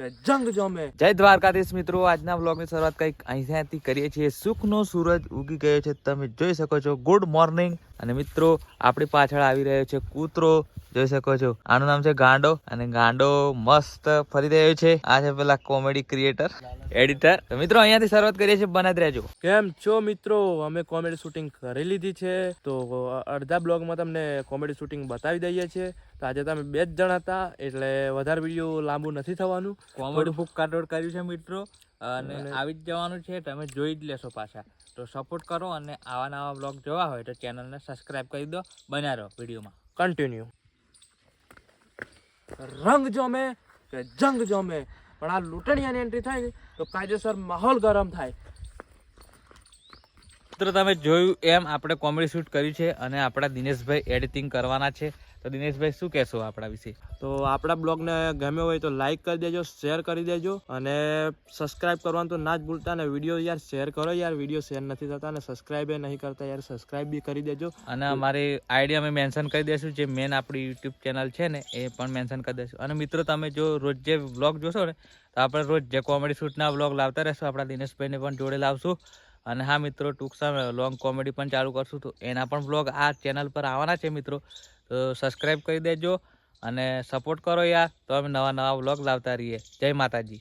કે જંગ જોમે. જય દ્વારકાધીશ મિત્રો આજના વ્લોગની શરૂઆત કંઈક અહીંયાથી કરીએ છીએ. સુખનો સૂરજ ઉગી ગયો છે તમે જોઈ શકો છો. ગુડ મોર્નિંગ અને મિત્રો આપણી પાછળ આવી રહ્યો છે કૂતરો. જોઈ શકો છો. આનું નામ છે ગાંડો અને ગાંડો મસ્ત ફરી રહ્યો છે. આ છે પેલા કોમેડી ક્રિએટર એડિટર મિત્રો અહીંયાથી શરૂઆત કરીએ છીએ. બનાવી રહેજો. કેમ છો મિત્રો? અમે કોમેડી શૂટિંગ કરી લીધી છે. તો અડધા બ્લોગમાં તમને કોમેડી શૂટિંગ બતાવી દઈએ છીએ. તો આજે તમે બે જ જણ હતા એટલે વધારે વીડિયો લાંબુ નથી થવાનું. કોમેડી બુક કાટોડ કર્યું છે મિત્રો અને આવી જ જવાનું છે તમે જોઈ જ લેશો પાછા. તો સપોર્ટ કરો અને આવા નવા બ્લોગ જોવા હોય તો ચેનલને સબસ્ક્રાઇબ કરી દો. બન્યા રહો વિડીયોમાં. કન્ટિન્યુ રંગ જોમે કે જંગ જોમે? પણ આ લૂંટણીયાની એન્ટ્રી થાય ને તો કાયદેસર માહોલ ગરમ થાય. મિત્રો તમે જોયું એમ આપણે કોમેડી શૂટ કર્યું છે અને આપણા દિનેશભાઈ એડિટિંગ કરવાના છે. તો દિનેશભાઈ શું કહેશો આપણા વિશે? તો આપણા બ્લોગને ગમ્યો હોય તો લાઇક કરી દેજો શેર કરી દેજો અને સબસ્ક્રાઇબ કરવાનું તો ના જ ભૂલતા અને વીડિયો યાર શેર કરો યાર વીડિયો શેર નથી થતા અને સબસ્ક્રાઇબ એ નહીં કરતા યાર સબસ્ક્રાઇબ બી કરી દેજો. અને અમારી આઈડી અમે મેન્શન કરી દઈશું જે મેન આપણી યુટ્યુબ ચેનલ છે ને એ પણ મેન્શન કરી દઈશું. અને મિત્રો તમે જો રોજ જે વ્લોગ જોશો ને તો આપણે રોજ જે કોમેડી શૂટના વ્લોગ લાવતા રહેશું આપણા દિનેશભાઈને પણ જોડે લાવશું. અને હા મિત્રો ટૂંક સમય લોંગ કોમેડી પણ ચાલુ કરશું તો એના પણ વ્લોગ આ ચેનલ પર આવવાના છે મિત્રો. તો સબસ્ક્રાઈબ કરી દેજો અને સપોર્ટ કરો યાર. તો અમે નવા નવા વ્લોગ લાવતા રહીએ. જય માતાજી.